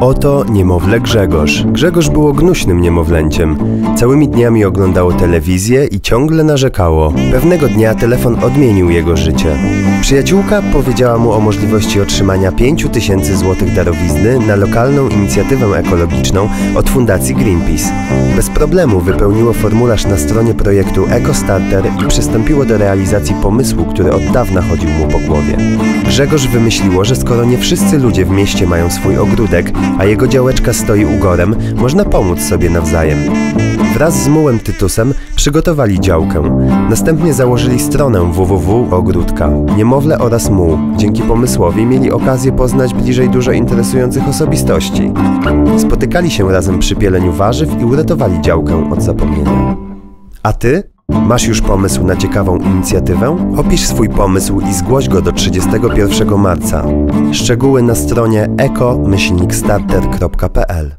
Oto niemowlę Grzegorz. Grzegorz było gnuśnym niemowlęciem. Całymi dniami oglądało telewizję i ciągle narzekało. Pewnego dnia telefon odmienił jego życie. Przyjaciółka powiedziała mu o możliwości otrzymania 5 tysięcy złotych darowizny na lokalną inicjatywę ekologiczną od Fundacji Greenpeace. Bez problemu wypełniło formularz na stronie projektu EcoStarter i przystąpiło do realizacji pomysłu, który od dawna chodził mu po głowie. Grzegorz wymyśliło, że skoro nie wszyscy ludzie w mieście mają swój ogródek, a jego działeczka stoi ugorem, można pomóc sobie nawzajem. Wraz z mułem Tytusem przygotowali działkę. Następnie założyli stronę www.ogródka. Niemowlę oraz muł dzięki pomysłowi mieli okazję poznać bliżej dużo interesujących osobistości. Spotykali się razem przy pieleniu warzyw i uratowali działkę od zapomnienia. A ty? Masz już pomysł na ciekawą inicjatywę? Opisz swój pomysł i zgłoś go do 31 marca. Szczegóły na stronie eko-starter.pl